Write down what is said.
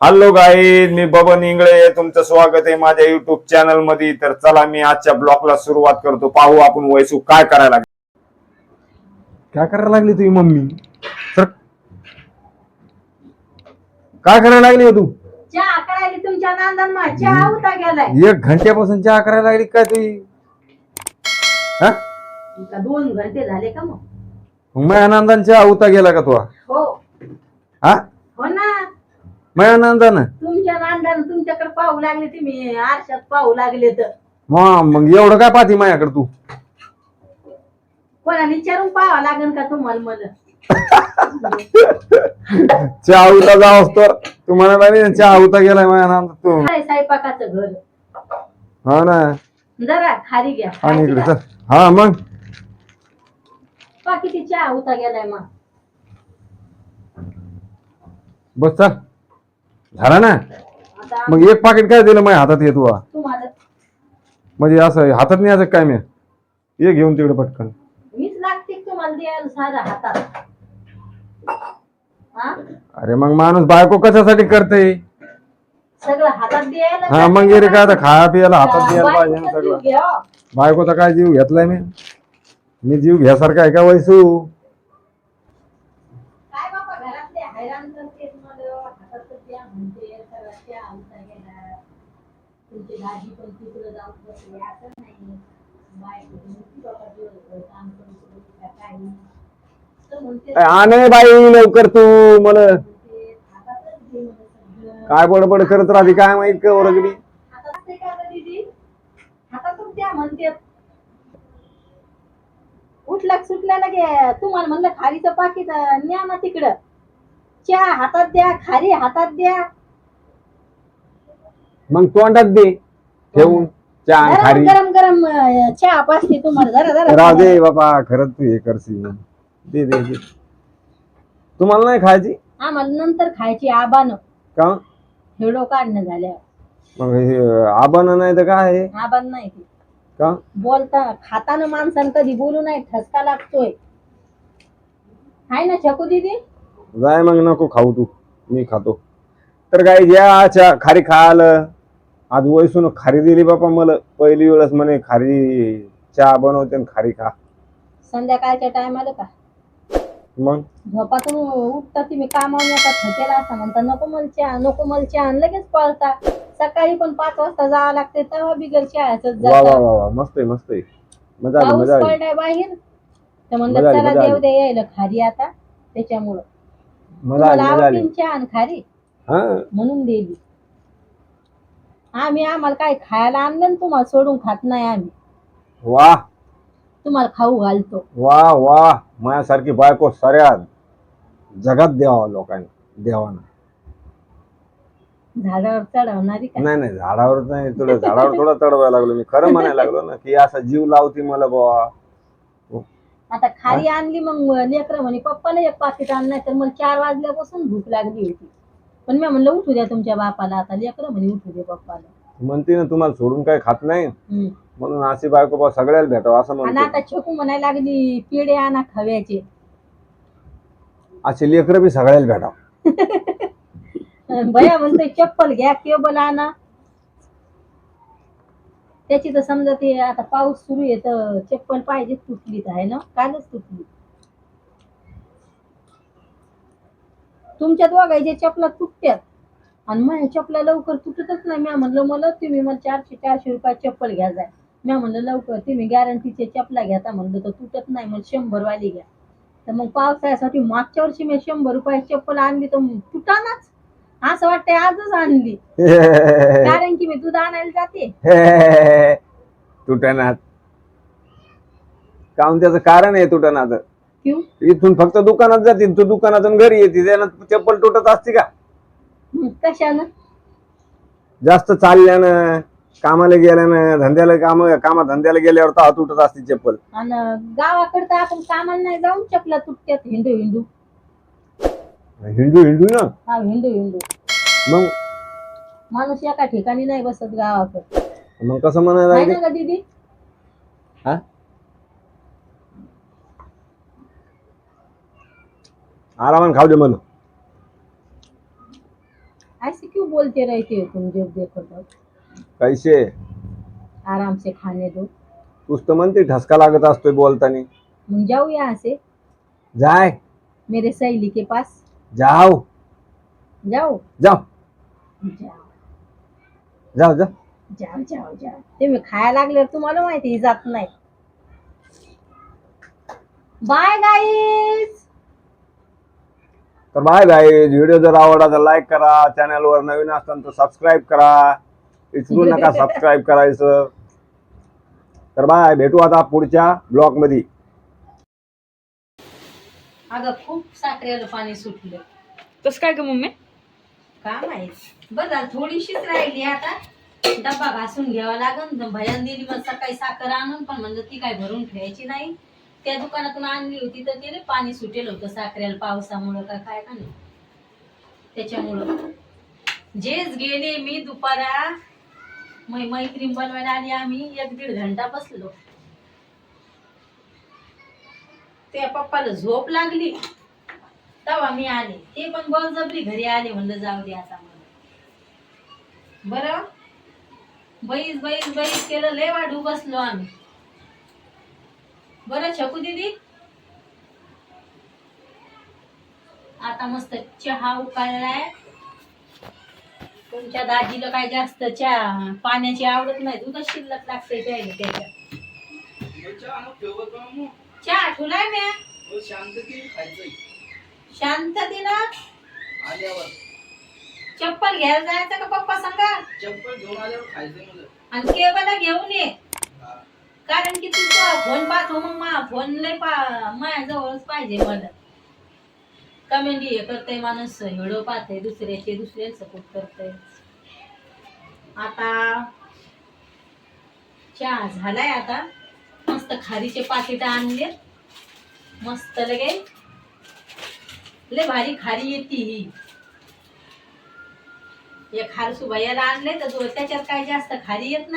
Hello guys मी बबन इंगळे तुमचं स्वागत आहे माझ्या युट्यूब चॅनलमध्ये तर चला मी आजच्या ब्लॉगला सुरुवात करतो. पाहू आपण वैसू काय करायला लागेल. काय करायला लागली तुझी मम्मी? सर. काय करायला लागली हो तू? चहा करायला तुमच्या नांदन मा चहा होता गेलाय एक घंट्यापासून चहा करायला लागली काय तुझी? हा? का दोन घंटे झाले का मग? माझ्या आनंदाने चहा होता गेला का तुला हो. हा? माझ्या आनंदानं तुमच्या नांदन तुमच्याकडे पाहू लागले तुम्ही आरशात पाहू लागले तर. मग मग एवढं काय पाहती माझ्याकडे तू? कोणा विचारून पाहावं लागेल का तुम्हाला मला? चहा होता जावस तर. तू म्हणाला नाही चहा होता गेलाय माझ्या नांद तू. काय स्वयंपाकाचं घर? हा ना. जरा खाली घ्या आणि इकडे चल. हा मग. किती चहा होता गेलाय मग बस चल. झाला ना? मग एक पाकिट काय दिलं माझ्या हातात येतो तुम्हाला म्हणजे असं हातात नाही यायचं काय मी? ये घेऊन तिकडे पटकन. मीच लागते का तुम्हाला द्यायला सारा हातात? हा? अरे मग माणूस बायको कशासाठी करते? सगळं हातात द्यायला हा मग ये रे काय आता खाया पियाला हातात द्यायला पाहिजे ना सगळं. बायकोचा काय जीव घेतलाय मी? मी जीव घ्यासारखा आहे का वैसू काय बाबा घरातले हैराण करते मला हातात द्या म्हणते सगळं त्या आमचा गेला तुमची भाजी पण तिकडे जाऊन बसली. असं नाही. आणे बाई लवकर तू मला. काय बडबड करत राहते काय माहीत का गं म्हणते. उठला सुटला लगे. तुम्हाला म्हणलं खारीचं पाकिट न्या ना तिकडं. चहा हातात द्या खारी हातात द्या. मग तोंडात दे. ठेवून चहा आणि गरम खारी. गरम गरम अं, चहा पाचते तुम्हाला. जरा जरा. राव दे बाबा खरंच तू हे करशील. दे दे दे. तुम्हाला नाही खायची? आम्हाला नंतर खायची आबान. का? हेडो काढणं झाल्यावर. मग हे आबान नाही तर काय आहे? आबान नाही ती. का? बोलता खाताना माणसानं कधी बोलू नाही ठसका लागतोय. हाय ना छकू दीदी? जाय मग नको खाऊ तू. मी खातो. तर काय ज्या चा खारी खायला. आज वयसून खारी दिली बापा मला. पहिली वेळेस म्हणे खारी चहा बनवते आणि खारी खा. संध्याकाळच्या टायमाला का? मग? झोपातून उठता तुम्ही कामावर येतात थकेला असता म्हणता नको मला चहा नको मला चहा. आणि लगेच पळता. सकाळी पण पाच वाजता जावं लागते तेव्हा बिगर चहाच वा वा वा वा. मस्त आहे मस्त आहे. मजा आली पाऊस मजा आली. पडलाय बाहेर. तर म्हणलं मजा आली, चला मजा आली. देव दे यायला खारी आता. त्याच्यामुळं. मजा आली तुम्हाला मजा आली. चहा आणि खारी? हा. म्हणून दिली. आम्ही आम्हाला काय खायला आणलं ना तुम्हाला सोडून खात नाही आम्ही. वा. तुम्हाला खाऊ घालतो. वा वा. माझ्यासारखी बायको साऱ्या जगात द्यावा लोकांनी देवाना. झाडावर चढवणारी नाही नाही झाडावर नाही तुला झाडावर थोडा चढवायला लागलो. मी खरं म्हणायला लागलो ना की असा जीव लावती मला बाबा आता खारी आणली मग लेकरं म्हणे पप्पाला एक पाकिट आण नाही तर मला चार वाजल्यापासून भूक लागली होती. पण मी म्हणलं उठू द्या तुमच्या बापाला आता लेकरं म्हणे उठू दे पप्पाला. म्हणते ना तुम्हाला सोडून काही खात नाही. हम्म. म्हणून अशी बायको बा सगळ्याला भेटावं असं आणि म्हणतो. आता छकू म्हणायला लागली पेढे आणा खव्याचे. असे लेकरं बी सगळ्याला भेटावं. भया म्हणतोय चप्पल घ्या केबल आणा. त्याची तर समजा ते आता पाऊस सुरू आहे तर चप्पल पाहिजे तुटली तर आहे ना? कालच तुटली. तुमच्या दोघांच्या चपला तुटत्यात आणि माझ्या चपला लवकर तुटतच नाही. मी म्हणलं मला तुम्ही मला चारशे चारशे रुपयात चप्पल घ्या जाय मी म्हणलं लवकर तुम्ही गॅरंटीचे चपला घेता म्हणलं तर तुटत नाही मग शंभर वाली घ्या. तर मग पावसाळ्यासाठी मागच्या वर्षी मी शंभर रुपयाची चप्पल आणली तर तुटानाच. असं वाटतंय आजच आणली. कारण की मी दूध आणायला जाते. तुटनात. काहून त्याचं कारण आहे तुटनात क्यू इथून फक्त दुकानात जातील तू दुकानातून घरी येते त्यानं चप्पल तुटत असते का? कशानं? जास्त चालल्यानं कामाला गेल्यानं धंद्याला काम कामा धंद्याला गेल्यावर तर उठत असते चप्पल. आणि गावाकडे तर आपण कामाला नाही जाऊन चपला तुटत्यात हिंडू हिंडू. हिंदू हिंदू ना? हा हिंडू हिंडू. मग? माणूस एका ठिकाणी नाही बसत गावाकडे. मग कसं म्हणायला आहे लागले? का दीदी? हा? आरामान खाऊ दे मन ऐसे क्यों बोलते रहते हो तुम जब देखो तो कैसे आराम से खाने दो. तूच तर म्हणते ढसका लागत असतोय बोलताना. मुझ जाऊ या से जाय. मेरे सहेली के पास. जाओ जाओ जाओ जाओ जाओ जाओ जाओ जाओ ते मी खायला लागल्यावर तुम्हाला माहिती जात नाही. बाय गाईज तर बाय बाय व्हिडिओ जर आवडला तर लाईक करा. चॅनलवर नवीन असताना तर सबस्क्राईब करा. विसरू नका सबस्क्राईब करायचं. तर बाय भेटू आता पुढच्या ब्लॉगमध्ये अगं खूप साखरेला पाणी सुटलं. तसं काय ग मम्मी? का माहीत? बरं थोडीशीच राहिली आता. डब्बा घासून घ्यावा लागन. भयान दिली मग सकाळी साखर आणून पण म्हणलं ती काय भरून ठेवायची नाही. त्या दुकानातून आणली होती तर ते पाणी सुटेल होतं साखरेला पावसामुळं का काय का नाही. त्याच्यामुळं. जेच गेले मी दुपारा मै मैत्रीण बनवायला आली आम्ही एक दीड घंटा बसलो. त्या पप्पाला झोप लागली. तेव्हा मी आले. ते पण बळजबरी घरी आले म्हणलं जाऊ दे आता मला बरं? बैस बैस बैस केलं लय वाढू बसलो आम्ही. बरं छकू दीदी? आता मस्त चहा उकाळलाय. तुमच्या दाजीला काय जास्त चहा पाण्याची आवडत नाही. दूध शिल्लक लागते त्याच्या चहा ठुलाय म्या. शांततेनं चप्पल घ्यायला जायचं का पप्पा सांगा? आणि केबल घेऊन ये. कारण की तुझा फोन पाहतो मग मा फोन लय पा माझ्याजवळच पाहिजे मला. कमेंट हे करते माणूस व्हिडिओ पाहते दुसऱ्याचे दुसरे सपोर्ट करते आता चहा झालाय आता. मस्त खारीचे पाकिट आणले मस्त लगे. लय भारी खारी येते ही. एक खारसू भैयाला आणले तर त्याच्यात काय जास्त खारी येत नाही.